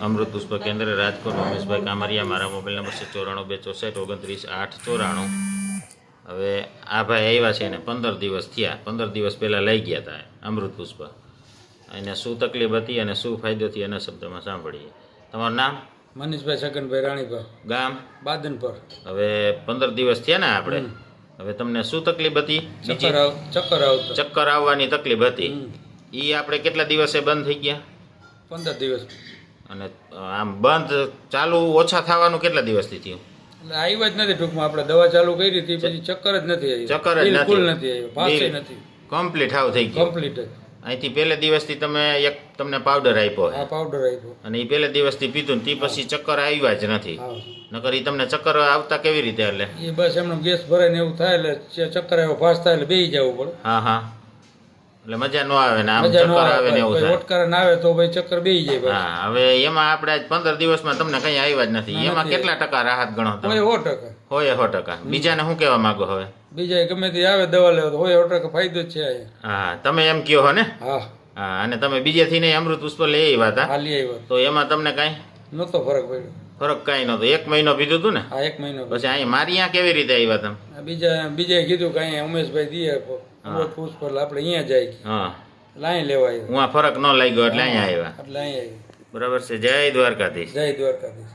અમૃત પુષ્પ કેન્દ્ર રાજકોટ રમેશભાઈ કામરિયા મારા મોબાઈલ નંબર છે ચોરાણું બે ચોસઠ ઓગણત્રીસ આઠ ચોરાણું. હવે આ ભાઈ આવ્યા છે ને પંદર દિવસ થયા. પંદર દિવસ પહેલાં લઈ ગયા હતા અમૃત પુષ્પ. એને શું તકલીફ હતી અને શું ફાયદો થયો એના શબ્દમાં સાંભળીએ. તમારું નામ? મનીષભાઈ છગનભાઈ રાણીભા. ગામ? બાદનપર. હવે પંદર દિવસ થયા ને આપણે? હવે તમને શું તકલીફ હતી? ચક્કર ચક્કર આવવાની તકલીફ હતી. એ આપણે કેટલા દિવસે બંધ થઈ ગયા? પંદર દિવસ. અને આમ બંધ ચાલુ ઓછા થવાનું કેટલા દિવસથી થયું? એટલે આવ્યા જ નથી ટૂંકમાં. આપણે દવા ચાલુ કરી હતી પછી ચક્કર જ નથી આવ્યું ચક્કર જ બિલકુલ નથી આવ્યું ભાષે નથી. કમ્પ્લીટ હાવ થઈ ગયું. કમ્પ્લીટ જ. અહીંથી પહેલે દિવસથી તમે એક તમને પાવડર આપ્યો હા પાવડર આપ્યો. અને એ પહેલે દિવસથી પીધું ને તે પછી ચક્કર આવ્યા જ નથી. નકર એ તમને ચક્કર આવતા કેવી રીતે એટલે એ બસ એમનો ગેસ ભરાય ને એવું થાય એટલે ચક્કર આવ્યો ફાસ્ટ થાય એટલે બેસી જવું પડે. હા હા. એટલે મજા ન આવે ને આમ ચક્કર આવે ને એવું થાય. ઓટકાર ના આવે તો ભાઈ ચક્કર બેહી જાય હા હવે એમાં આપણે આજ પંદર દિવસમાં તમને કઈ આવ્યા જ નથી. એમાં કેટલા ટકા રાહત ગણો તમે? હોય સો ટકા. હોય સો ટકા. બીજાને શું કહેવા માંગો હવે? બીજા ગમે તે આવે દવા લેવા હોય સો ટકા ફાયદો જ છે હા તમે એમ કહો હો ને? હા. હા અને તમે બીજેથી નહીં અમૃત પુષ્પ લઈ આવ્યા હતા. તો એમાં તમને કાંઈ? નહોતો ફરક પડ્યો. ફરક કાંઈ નહોતો. એક મહિનો પીધું હતું ને? આ એક મહિનો પછી અહીંયા મારી અહીંયા કેવી રીતે આવ્યા તમે? બીજા બીજે કીધું કે અહીંયા ઉમેશભાઈ દીએ ફૂસ એટલે આપણે અહીંયા જાય હા. લાઈન લેવાય. હું આ ફરક ન લાગ્યો એટલે અહીંયા આવ્યા એટલે અહીંયા બરાબર છે. જય દ્વારકાધીશ. જય દ્વારકાધીશ.